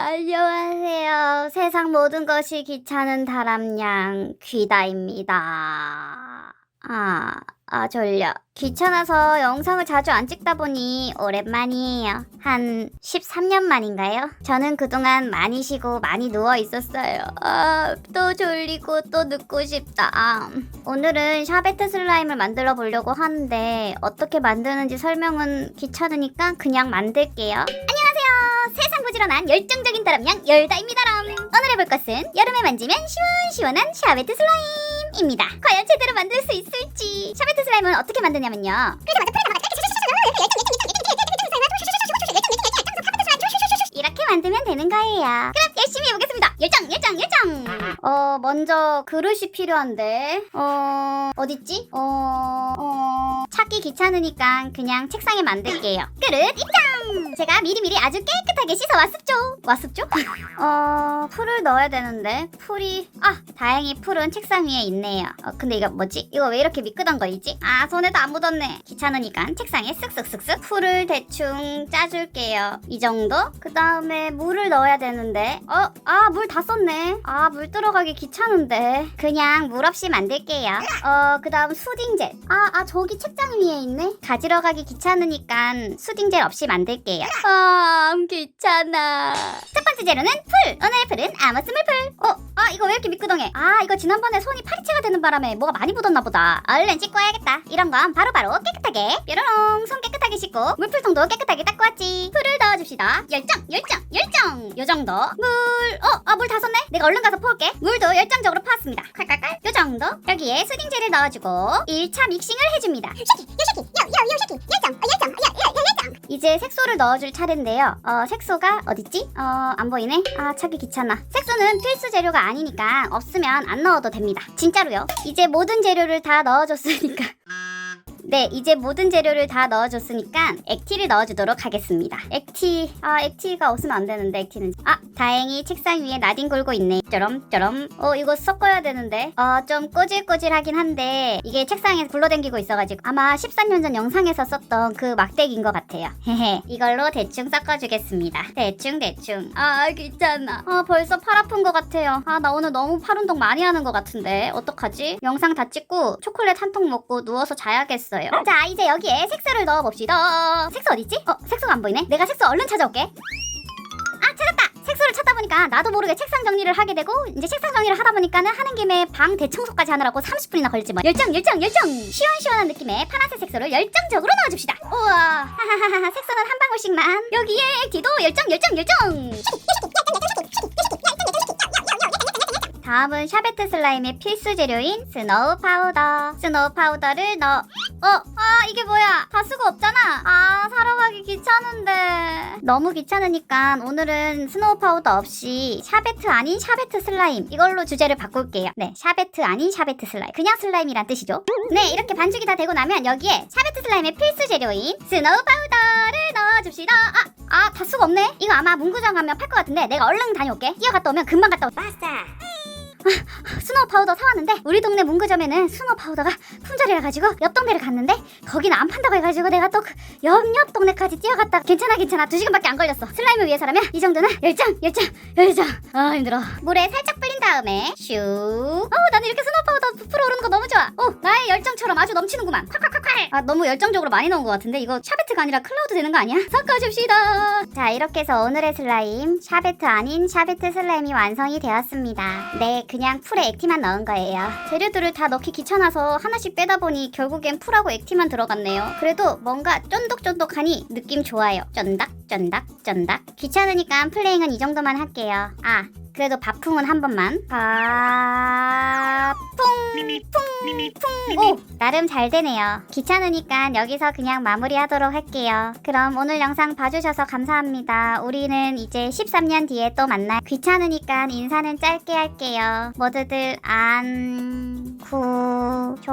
안녕하세요. 세상 모든 것이 귀찮은 다람냥 귀다입니다. 아, 아 졸려. 귀찮아서 영상을 자주 안 찍다 보니 오랜만이에요. 한 13년 만인가요? 저는 그동안 많이 쉬고 많이 누워 있었어요. 아, 또 졸리고 또 눕고 싶다. 아, 오늘은 샤베트 슬라임을 만들어 보려고 하는데 어떻게 만드는지 설명은 귀찮으니까 그냥 만들게요. 세상 부지런한 열정적인 다람양 열다입니다람 오늘 해볼 것은 여름에 만지면 시원시원한 샤베트 슬라임입니다 과연 제대로 만들 수 있을지 샤베트 슬라임은 어떻게 만드냐면요 이렇게 만들면 되는 거예요 그럼 열심히 해보겠습니다. 열정 열정 열정. 어 먼저 그릇이 필요한데. 어 어딨지? 어... 어... 찾기 귀찮으니까 그냥 책상에 만들게요. 그릇 입장 제가 미리미리 아주 깨끗하게 씻어 왔습죠 왔습죠? 어 풀을 넣어야 되는데 풀이 아 다행히 풀은 책상 위에 있네요 어 근데 이거 뭐지? 이거 왜 이렇게 미끄덩 거리지? 아 손에도 안 묻었네 귀찮으니까 책상에 쓱쓱쓱쓱 풀을 대충 짜줄게요 이 정도? 그 다음에 물을 넣어야 되는데 어? 아 물 다 썼네 아 물 들어가기 귀찮은데 그냥 물 없이 만들게요 어 그 다음 수딩젤 아, 아 저기 책장 위에 있네 가지러 가기 귀찮으니까 수딩젤 없이 만들게요 아 귀찮아 첫 번째 재료는 풀. 오늘의 풀은 아머스물 풀. 어? 아 이거 왜 이렇게 미끄덩해? 아 이거 지난번에 손이 파리채가 되는 바람에 뭐가 많이 묻었나 보다. 얼른 씻고 와야겠다. 이런 건 바로바로 깨끗하게. 뾰로롱 손 깨끗하게 씻고 물풀통도 깨끗하게 닦고 왔지. 풀을 넣어줍시다. 열정 열정 열정. 요 정도. 물. 어? 아 물다 썼네? 내가 얼른 가서 퍼올게. 물도 열정적으로 퍼왔습니다. 칼칼칼 요 정도. 여기에 수딩젤을 넣어주고 1차 믹싱을 해줍니다 이제 색소를 넣어줄 차례인데요. 어, 색소가 어딨지? 어, 안 보이네? 아, 찾기 귀찮아. 색소는 필수 재료가 아니니까 없으면 안 넣어도 됩니다. 진짜로요. 이제 모든 재료를 다 넣어줬으니까. 네, 이제 모든 재료를 다 넣어줬으니까 액티를 넣어주도록 하겠습니다. 액티, 아, 액티가 없으면 안 되는데, 액티는. 아, 다행히 책상 위에 나딘 골고 있네. 쩌럼쩌럼. 어, 이거 섞어야 되는데. 어, 좀 꼬질꼬질하긴 한데, 이게 책상에 굴러댕기고 있어가지고, 아마 13년 전 영상에서 썼던 그 막대기인 것 같아요. 헤헤. 이걸로 대충 섞어주겠습니다. 대충, 대충. 아, 귀찮아. 아, 벌써 팔 아픈 것 같아요. 아, 나 오늘 너무 팔 운동 많이 하는 것 같은데. 어떡하지? 영상 다 찍고, 초콜릿 한 통 먹고 누워서 자야겠어요. 자, 이제 여기에 색소를 넣어봅시다. 색소 어딨지? 어, 색소가 안 보이네. 내가 색소 얼른 찾아올게. 아, 찾았다! 색소를 찾다 보니까 나도 모르게 책상 정리를 하게 되고 이제 책상 정리를 하다 보니까는 하는 김에 방 대청소까지 하느라고 30분이나 걸리지 뭐 열정 열정 열정 시원시원한 느낌의 파란색 색소를 열정적으로 넣어줍시다 우와 하하하하 색소는 한 방울씩만 여기에 액티도 열정 열정 열정 다음은 샤베트 슬라임의 필수 재료인 스노우 파우더 스노우 파우더를 넣어 어? 아 이게 뭐야 다 쓰고 없잖아 아 사러 가기 귀찮은데 너무 귀찮으니까 오늘은 스노우 파우더 없이 샤베트 아닌 샤베트 슬라임 이걸로 주제를 바꿀게요 네 샤베트 아닌 샤베트 슬라임 그냥 슬라임이란 뜻이죠 네 이렇게 반죽이 다 되고 나면 여기에 샤베트 슬라임의 필수 재료인 스노우 파우더를 넣어줍시다 아, 아, 다 수가 없네. 이거 아마 문구점 가면 팔 것 같은데 내가 얼른 다녀올게. 뛰어갔다 오면 금방 갔다 올. 마스터. 스노우 파우더 사왔는데 우리 동네 문구점에는 스노우 파우더가 품절이라 가지고 옆 동네를 갔는데 거기는 안 판다고 해가지고 내가 또그 옆옆 동네까지 뛰어갔다. 괜찮아 괜찮아. 두 시간밖에 안 걸렸어. 슬라임을 위해서라면 이 정도는 열정 열정 열정. 아 힘들어. 물에 살짝 불린 다음에 슉. 어, 나는 이렇게 스노우 파우더 부풀어 오르는 거 너무 좋아. 어 나의 열정처럼 아주 넘치는구만. 콸콸콸콸 아 너무 열정적으로 많이 넣은 것 같은데? 이거 샤베트가 아니라 클라우드 되는 거 아니야? 섞어줍시다. 자 이렇게 해서 오늘의 슬라임 샤베트 아닌 샤베트 슬라임이 완성이 되었습니다. 네 그냥 풀에 액티만 넣은 거예요. 재료들을 다 넣기 귀찮아서 하나씩 빼다 보니 결국엔 풀하고 액티만 들어갔네요. 그래도 뭔가 쫀득쫀득하니 느낌 좋아요. 쫀닥 쫀닥 쫀닥 귀찮으니까 플레잉은 이 정도만 할게요. 아 그래도 밥풍은 한 번만. 밥 풍 오 나름 잘 되네요. 귀찮으니까 여기서 그냥 마무리하도록 할게요. 그럼 오늘 영상 봐주셔서 감사합니다. 우리는 이제 13년 뒤에 또 만나 귀찮으니까 인사는 짧게 할게요. 모두들 안, 구, 조,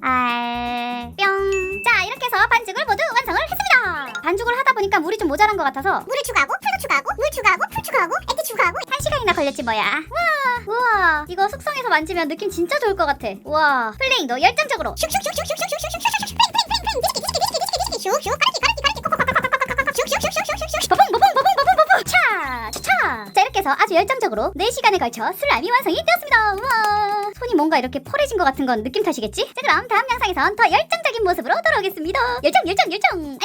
알, 뿅. 자, 이렇게 해서 반죽을 모두 완성을 했습니다. 반죽을 하다 보니까 물이 좀 모자란 것 같아서 물을 추가하고, 풀도 추가하고, 물 추가하고, 풀 추가하고, 액기 추가하고, 1시간이나 걸렸지 뭐야. 와 우와. 이거 숙성해서 만지면 느낌 진짜 좋을 것 같아. 우와. 플레잉 너 열정적으로. 자, 자 이렇게 해서 아주 열정적으로 4시간에 걸쳐 슬라임이 완성이 되었습니다. 우와. 손이 뭔가 이렇게 펄해진 것 같은 건 느낌 탓이겠지? 자 그럼 다음 영상에선 더 열정적인 모습으로 돌아오겠습니다. 열정 열정 열정 안녕.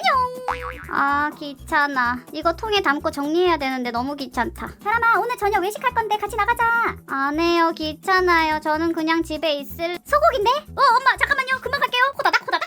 아 귀찮아. 이거 통에 담고 정리해야 되는데 너무 귀찮다. 사람아 오늘 저녁 외식할 건데 같이 나가자. 안 해요 귀찮아요. 저는 그냥 집에 있을 소고기인데? 어 엄마 잠깐만요 금방